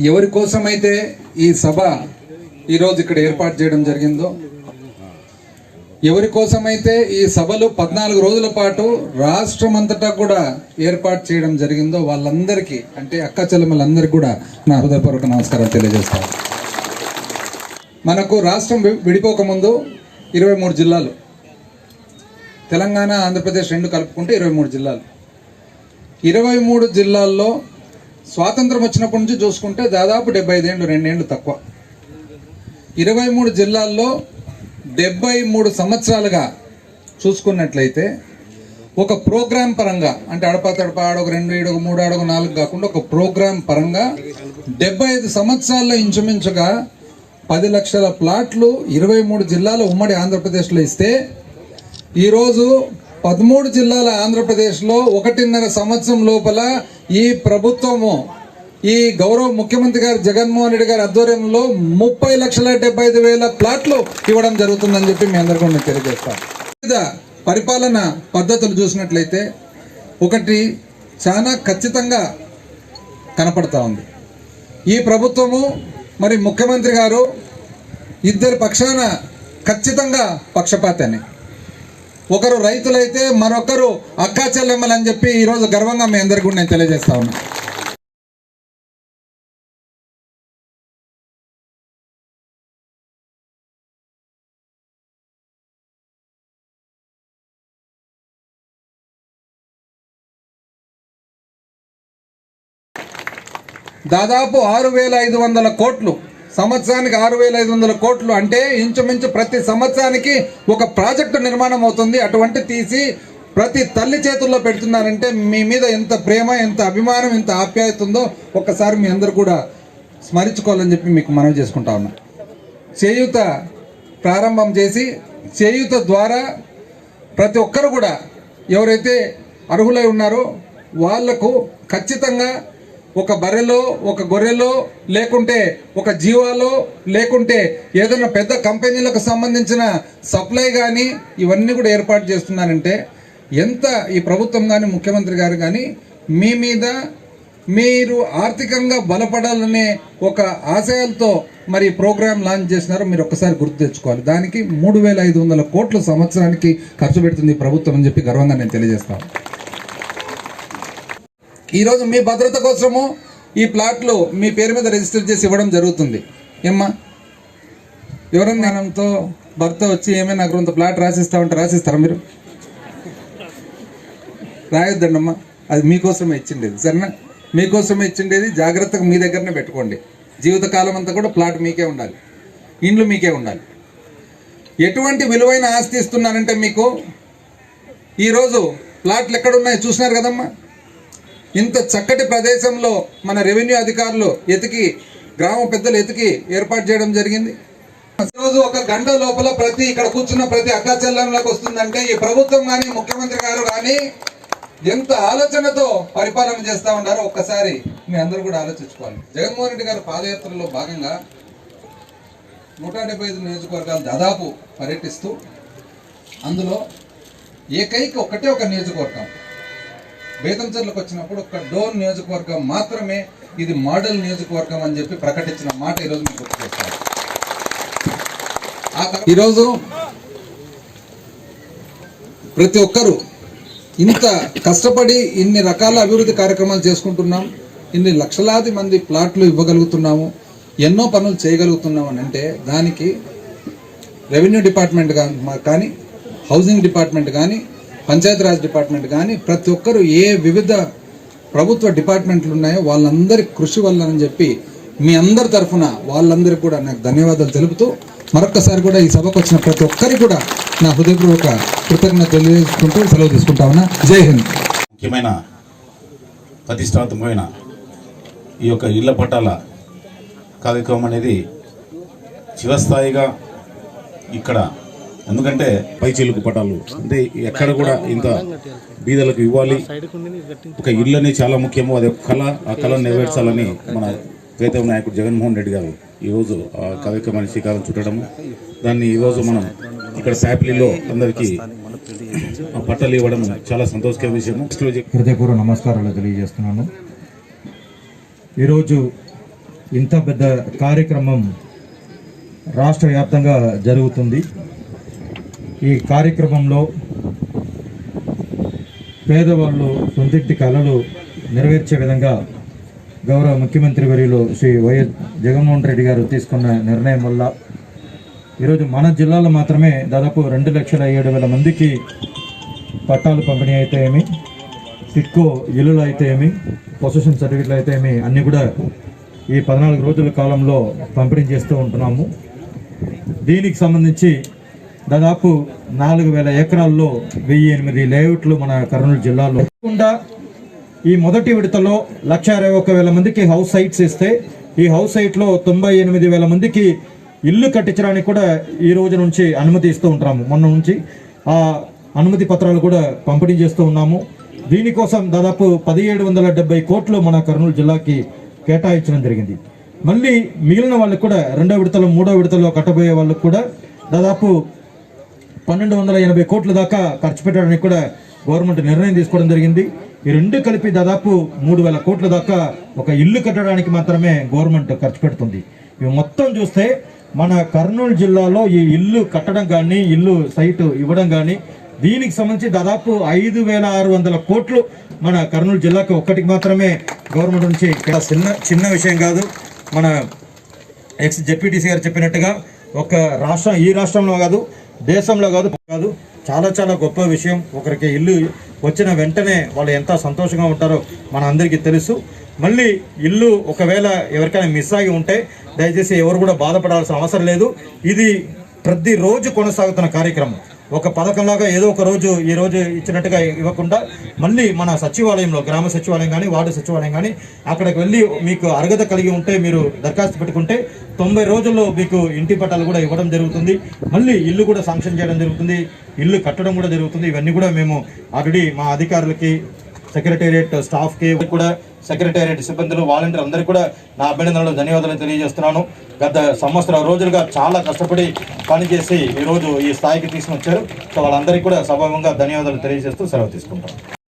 ఎవరి కోసమైతే ఈ సభ ఈరోజు ఇక్కడ ఏర్పాటు చేయడం జరిగిందో ఎవరి కోసమైతే ఈ సభలు పద్నాలుగు రోజుల పాటు రాష్ట్రం అంతటా కూడా ఏర్పాటు చేయడం జరిగిందో వాళ్ళందరికీ అంటే అక్క చెల్లెమ్మలందరికీ కూడా నా హృదయపూర్వక నమస్కారం తెలియజేస్తాను మనకు రాష్ట్రం విడిపోకముందు ఇరవై మూడు జిల్లాలు. తెలంగాణ ఆంధ్రప్రదేశ్ రెండు కలుపుకుంటే ఇరవై మూడు జిల్లాలు. ఇరవై మూడు జిల్లాల్లో స్వాతంత్రం వచ్చినప్పటి నుంచి చూసుకుంటే దాదాపు డెబ్బై ఐదేళ్ళు రెండేళ్ళు తక్కువ. ఇరవై మూడు జిల్లాల్లో డెబ్బై మూడు సంవత్సరాలుగా చూసుకున్నట్లయితే ఒక ప్రోగ్రాం పరంగా అంటే అడప తడప ఆడొక రెండు ఏడు మూడు ఆడొక నాలుగు కాకుండా ఒక ప్రోగ్రాం పరంగా డెబ్బై ఐదు సంవత్సరాల్లో ఇంచుమించుగా పది లక్షల ప్లాట్లు ఇరవై మూడు జిల్లాల ఉమ్మడి ఆంధ్రప్రదేశ్లో ఇస్తే ఈరోజు పదమూడు జిల్లాల ఆంధ్రప్రదేశ్లో ఒకటిన్నర సంవత్సరం లోపల ఈ ప్రభుత్వము ఈ గౌరవ ముఖ్యమంత్రి గారు జగన్మోహన్ రెడ్డి గారి ఆధ్వర్యంలో ముప్పై లక్షల డెబ్బై ఐదు వేల ప్లాట్లు ఇవ్వడం జరుగుతుందని చెప్పి మీ అందరికీ నేను తెలియజేస్తాను వివిధ పరిపాలన పద్ధతులు చూసినట్లయితే ఒకటి చాలా ఖచ్చితంగా కనపడతా ఉంది. ఈ ప్రభుత్వము మరి ముఖ్యమంత్రి గారు ఇద్దరి పక్షాన ఖచ్చితంగా పక్షపాతని ఒకరు రైతులైతే మరొకరు అక్కా చెల్లెమ్మలు అని చెప్పి ఈరోజు గర్వంగా మీ అందరికీ కూడా నేను తెలియజేస్తా ఉన్నా. దాదాపు ఆరు వేల ఐదు వందల కోట్లు సంవత్సరానికి ఆరు వేల ఐదు వందల కోట్లు అంటే ఇంచుమించు ప్రతి సంవత్సరానికి ఒక ప్రాజెక్టు నిర్మాణం అవుతుంది. అటువంటి తీసి ప్రతి తల్లి చేతుల్లో పెడుతున్నారంటే మీ మీద ఎంత ప్రేమ ఎంత అభిమానం ఎంత ఆప్యాయత ఉందో ఒక్కసారి మీ అందరు కూడా స్మరించుకోవాలని చెప్పి మీకు మనవి చేసుకుంటా ఉన్నా. చేయూత ప్రారంభం చేసి చేయూత ద్వారా ప్రతి ఒక్కరు కూడా ఎవరైతే అర్హులై ఉన్నారో వాళ్ళకు ఖచ్చితంగా ఒక బర్రెలో ఒక గొర్రెలో లేకుంటే ఒక జీవాలో లేకుంటే ఏదైనా పెద్ద కంపెనీలకు సంబంధించిన సప్లై కానీ ఇవన్నీ కూడా ఏర్పాటు చేస్తున్నారంటే ఎంత ఈ ప్రభుత్వం కానీ ముఖ్యమంత్రి గారు కానీ మీ మీద మీరు ఆర్థికంగా బలపడాలనే ఒక ఆశయాలతో మరి ప్రోగ్రామ్ లాంచ్ చేసినారో మీరు ఒక్కసారి గుర్తు తెచ్చుకోవాలి. దానికి మూడు వేల ఐదు వందల కోట్ల సంవత్సరానికి ఖర్చు పెడుతుంది ఈ ప్రభుత్వం అని చెప్పి గర్వంగా నేను తెలియజేస్తాను ఈరోజు మీ భద్రత కోసము ఈ ప్లాట్లు మీ పేరు మీద రిజిస్టర్ చేసి ఇవ్వడం జరుగుతుంది. ఏమ్మా? వివరంగానంతో భర్త వచ్చి ఏమైనా నాకు కొంత ప్లాట్ రాసిస్తామంటే రాసిస్తారా మీరు? రాయొద్దండమ్మా. అది మీకోసమే ఇచ్చిండేది సరేనా? మీకోసమే ఇచ్చిండేది జాగ్రత్తగా మీ దగ్గరనే పెట్టుకోండి. జీవితకాలం అంతా కూడా ప్లాట్ మీకే ఉండాలి. ఇండ్లు మీకే ఉండాలి. ఎటువంటి విలువైన ఆస్తి ఇస్తున్నానంటే మీకు? ఈరోజు ప్లాట్లు ఎక్కడున్నాయో చూసినారు కదమ్మా? ఇంత చక్కటి ప్రదేశంలో మన రెవెన్యూ అధికారులు ఎతికి గ్రామ పెద్దలు ఎతికి ఏర్పాటు చేయడం జరిగింది. రోజు ఒక గంట లోపల ప్రతి ఇక్కడ కూర్చున్న ప్రతి అక్కా వస్తుందంటే ఈ ప్రభుత్వం కానీ ముఖ్యమంత్రి గారు కానీ ఎంత ఆలోచనతో పరిపాలన చేస్తూ ఉన్నారో ఒక్కసారి మీ అందరూ కూడా ఆలోచించుకోవాలి. జగన్మోహన్ రెడ్డి గారు పాదయాత్రలో భాగంగా నూట డెబ్బై ఐదు నియోజకవర్గాలు దాదాపు పర్యటిస్తూ అందులో ఏకైక ఒకటే ఒక నియోజకవర్గం. బేతంచర్లకు వచ్చినప్పుడు ఒక డోర్ నియోజకవర్గం మాత్రమే ఇది మోడల్ నియోజకవర్గం అని చెప్పి ప్రకటించిన మాట ఈరోజు మీకు గుర్తు చేస్తాను. ఈరోజు ప్రతి ఒక్కరూ ఇంత కష్టపడి ఇన్ని రకాల అభివృద్ధి కార్యక్రమాలు చేసుకుంటున్నాం ఇన్ని లక్షలాది మంది ప్లాట్లు ఇవ్వగలుగుతున్నాము ఎన్నో పనులు చేయగలుగుతున్నాం అని అంటే దానికి రెవెన్యూ డిపార్ట్మెంట్ కానీ హౌసింగ్ డిపార్ట్మెంట్ కానీ పంచాయతీరాజ్ డిపార్ట్మెంట్ కానీ ప్రతి ఒక్కరు ఏ వివిధ ప్రభుత్వ డిపార్ట్మెంట్లు ఉన్నాయో వాళ్ళందరి కృషి వల్లనని చెప్పి మీ అందరి తరఫున వాళ్ళందరికీ కూడా నాకు ధన్యవాదాలు తెలుపుతూ మరొక్కసారి కూడా ఈ సభకు వచ్చిన ప్రతి ఒక్కరికి కూడా నా హృదయపూర్వక కృతజ్ఞత తెలియజేసుకుంటూ సెలవు తీసుకుంటా ఉన్నా. జై హింద్. ముఖ్యమైన ప్రతిష్టాత్మకమైన ఈ యొక్క ఇళ్ళ పట్టాల కార్యక్రమం అనేది చిరస్థాయిగా ఇక్కడ ఎందుకంటే పై పైచిలుకు పటాలు. అంటే ఎక్కడ కూడా ఇంత బీదలకు ఇవ్వాలి. ఒక ఇల్లు అనేది చాలా ముఖ్యము. అది ఒక కళ. ఆ కళను నెరవేర్చాలని మన ప్రీతం నాయకుడు జగన్మోహన్ రెడ్డి గారు ఈరోజు ఆ కార్యక్రమాన్ని శ్రీకారం చుట్టడము దాన్ని ఈరోజు మనం ఇక్కడ శాపిలిలో అందరికీ ఆ పట్టలు ఇవ్వడం చాలా సంతోషకర విషయము హృదయపూర్వ నమస్కారాలు తెలియజేస్తున్నాను. ఈరోజు ఇంత పెద్ద కార్యక్రమం రాష్ట్ర వ్యాప్తంగా జరుగుతుంది. ఈ కార్యక్రమంలో పేదవాళ్ళు సొంతింటి కళలు నెరవేర్చే విధంగా గౌరవ ముఖ్యమంత్రి వర్యులు శ్రీ వైఎస్ జగన్మోహన్ రెడ్డి గారు తీసుకున్న నిర్ణయం వల్ల ఈరోజు మన జిల్లాలో మాత్రమే దాదాపు రెండు లక్షల ఏడు వేల మందికి పట్టాలు పంపిణీ అయితే ఏమి టిక్కో ఇల్లులు అయితే ఏమి పొసెషన్ సర్టిఫికెట్లు అయితే ఏమి అన్నీ కూడా ఈ పద్నాలుగు రోజుల కాలంలో పంపిణీ చేస్తూ ఉంటున్నాము. దీనికి సంబంధించి దాదాపు నాలుగు వేల ఎకరాల్లో వెయ్యి ఎనిమిది లేఅవుట్లు మన కర్నూలు జిల్లాలో కాకుండా ఈ మొదటి విడతలో లక్ష ఇరవై ఒక వేల మందికి హౌస్ సైట్స్ ఇస్తే ఈ హౌస్ సైట్లో తొంభై ఎనిమిది వేల మందికి ఇల్లు కట్టించడానికి కూడా ఈ రోజు నుంచి అనుమతి ఇస్తూ ఉంటాము. మొన్న నుంచి ఆ అనుమతి పత్రాలు కూడా పంపిణీ చేస్తూ ఉన్నాము. దీనికోసం దాదాపు పదిహేడు వందల డెబ్బై కోట్లు మన కర్నూలు జిల్లాకి కేటాయించడం జరిగింది. మళ్ళీ మిగిలిన వాళ్ళకి కూడా రెండో విడతలో మూడో విడతలో కట్టబోయే వాళ్ళకు కూడా దాదాపు పన్నెండు వందల ఎనభై కోట్ల దాకా ఖర్చు పెట్టడానికి కూడా గవర్నమెంట్ నిర్ణయం తీసుకోవడం జరిగింది. ఈ రెండు కలిపి దాదాపు మూడు వేల కోట్ల దాకా ఒక ఇల్లు కట్టడానికి మాత్రమే గవర్నమెంట్ ఖర్చు పెడుతుంది. ఇవి మొత్తం చూస్తే మన కర్నూలు జిల్లాలో ఈ ఇల్లు కట్టడం కానీ ఇల్లు సైటు ఇవ్వడం కానీ దీనికి సంబంధించి దాదాపు ఐదు వేల ఆరు వందల కోట్లు మన కర్నూలు జిల్లాకు ఒక్కటికి మాత్రమే గవర్నమెంట్ నుంచి చిన్న చిన్న విషయం కాదు. మన ఎక్స్ జెడ్పీటీసీ గారు చెప్పినట్టుగా ఒక రాష్ట్రం ఈ రాష్ట్రంలో కాదు దేశంలో కాదు కాదు చాలా చాలా గొప్ప విషయం. ఒకరికి ఇల్లు వచ్చిన వెంటనే వాళ్ళు ఎంత సంతోషంగా ఉంటారో మన అందరికీ తెలుసు. మళ్ళీ ఇల్లు ఒకవేళ ఎవరికైనా మిస్ అయి ఉంటే దయచేసి ఎవరు కూడా బాధపడాల్సిన అవసరం లేదు. ఇది ప్రతిరోజు కొనసాగుతున్న కార్యక్రమం. ఒక పథకంలాగా ఏదో ఒక రోజు ఈ రోజు ఇచ్చినట్టుగా ఇవ్వకుండా మళ్ళీ మన సచివాలయంలో గ్రామ సచివాలయం కానీ వార్డు సచివాలయం కానీ అక్కడికి వెళ్ళి మీకు అర్హత కలిగి ఉంటే మీరు దరఖాస్తు పెట్టుకుంటే తొంభై రోజుల్లో మీకు ఇంటి పట్టాలు కూడా ఇవ్వడం జరుగుతుంది. మళ్ళీ ఇల్లు కూడా శాంక్షన్ చేయడం జరుగుతుంది. ఇల్లు కట్టడం కూడా జరుగుతుంది. ఇవన్నీ కూడా మేము ఆల్రెడీ మా అధికారులకి సెక్రటేరియట్ స్టాఫ్కి కూడా సెక్రటేరియట్ సిబ్బందులు వాలంటీర్ అందరికీ కూడా నా అభినందనలు ధన్యవాదాలు తెలియజేస్తున్నాను. గత సంవత్సరం రోజులుగా చాలా కష్టపడి పనిచేసి ఈరోజు ఈ స్థాయికి తీసుకొచ్చారు. సో వాళ్ళందరికీ కూడా సభావంగా ధన్యవాదాలు తెలియజేస్తూ సెలవు తీసుకుంటాను